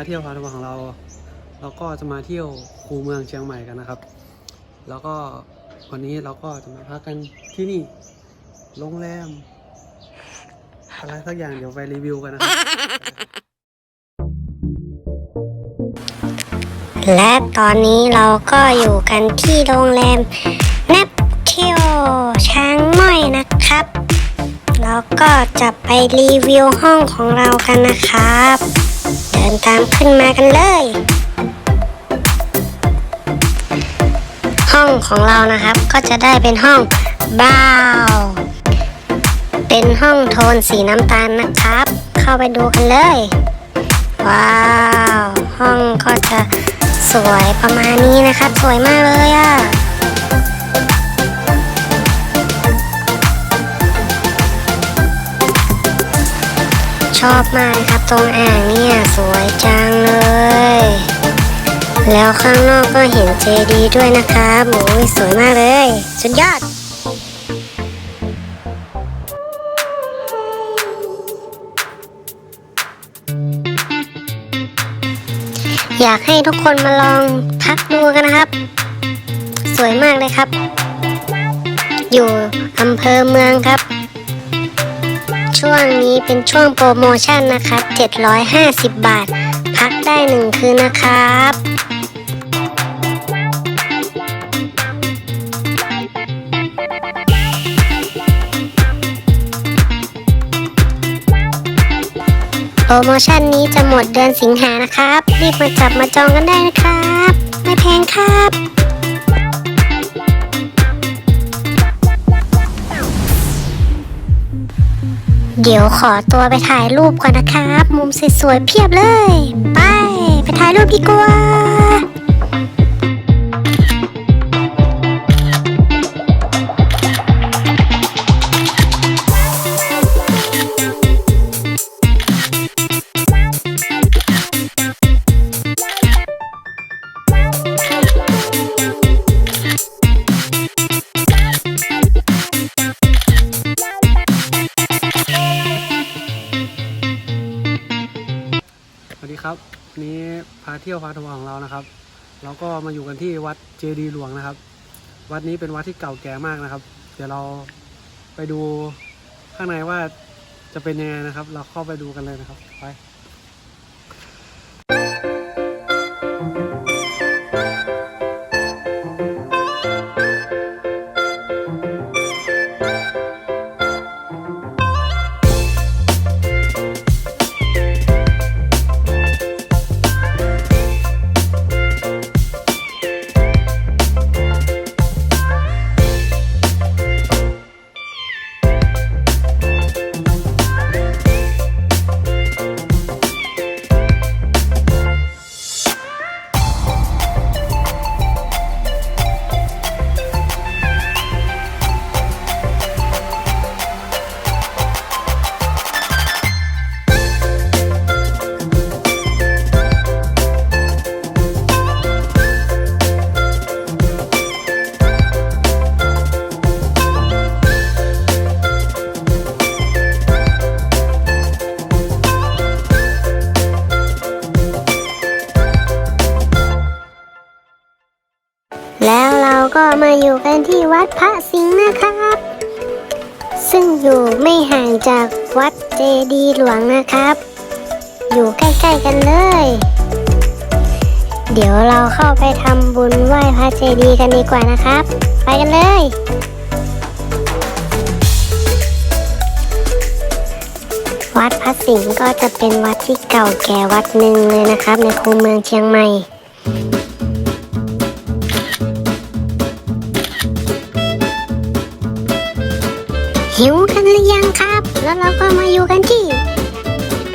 าเที่ยวพาทัวร์ของเรา เราก็จะมาเที่ยวคูเมืองเชียงใหม่กันนะครับ แล้วก็วันนี้เราก็จะมาพักกันที่นี่โรงแรมอะไรสักอย่างเดี๋ยวไปรีวิวกันนะครับ และตอนนี้เราก็อยู่กันที่โรงแรมเนปเที่ยวช้างม้อยนะครับเราก็จะไปรีวิวห้องของเรากันนะครับ ดินตามขึ้นมากันเลย ห้องของเรานะครับก็จะได้เป็นห้องบ้าวเป็นห้องโทนสีน้ำตาลนะครับ เข้าไปดูกันเลย ว้าว ห้องก็จะสวยประมาณนี้นะครับ สวยมากเลยอะ่ะ ชอบมากครับตรงอ่างเนี่ยสวยจังเลย แล้วข้างนอกก็เห็นเจดีย์ด้วยนะครับโอ้ยสวยมากเลย สุดยอดอยากให้ทุกคนมาลองพักดูกันนะครับ สวยมากเลยครับ อยู่อำเภอเมืองครับ ช่วงนี้เป็นช่วงโปรโมชั่นนะครับ 750 บาท พักได้หนึ่งคืนนะครับโปรโมชั่นนี้จะหมดเดือนสิงหานะครับ รีบมาจับมาจองกันได้นะครับ ไม่แพงครับ เดี๋ยวขอตัวไปถ่ายรูปก่อนนะครับ มุมสวยๆเพียบเลย ไป ไปถ่ายรูปดีกว่า ครับนนี้พาเที่ยวพาทัวร์ของเรานะครับ เราก็มาอยู่กันที่วัดเจดีย์หลวงนะครับ วัดนี้เป็นวัดที่เก่าแก่มากนะครับ เดี๋ยวเราไปดูข้างในว่าจะเป็นยังไงนะครับ เราเข้าไปดูกันเลยนะครับ ไป ก็มาอยู่กันที่วัดพระสิงห์นะครับ ซึ่งอยู่ไม่ห่างจากวัดเจดีย์หลวงนะครับ อยู่ใกล้ๆกันเลย เดี๋ยวเราเข้าไปทำบุญไหว้พระเจดีย์กันดีกว่านะครับ ไปกันเลยวัดพระสิงห์ก็จะเป็นวัดที่เก่าแก่วัดหนึ่งเลยนะครับ ในคูเมืองเชียงใหม่ หิวกันหรือยังครับ แล้วเราก็มาอยู่กันที่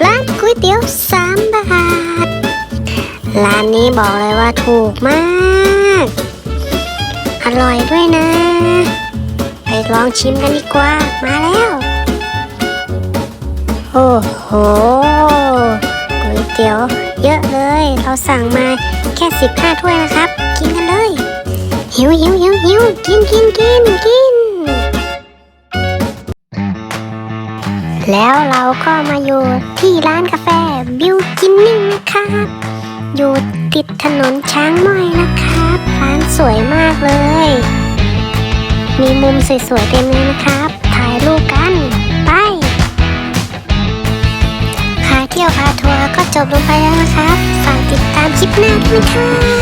ร้านก๋วยเตี๋ยวสามบาท ร้านนี้บอกเลยว่าถูกมาก อร่อยด้วยนะ ไปลองชิมกันดีกว่า มาแล้ว โอ้โหก๋วยเตี๋ยวเยอะเลย เราสั่งมาแค่สิบห้าถ้วยนะครับ กินกันเลย หิวหิวหิวหิวกินกินกินกิน แล้วเราก็มาอยู่ที่ร้านกาแฟบิวกินนิ่งนะคะบอยู่ติดถนนช้างม้อยนะครับ ร้านสวยมากเลย มีมุมสวยๆเต็มเลยนะครับ ถ่ายรูปกัน ไป พาเที่ยวพาทัวร์ก็จบลงไปแล้วนะครับ ฝากติดตามคลิปหน้าด้วยนะครับ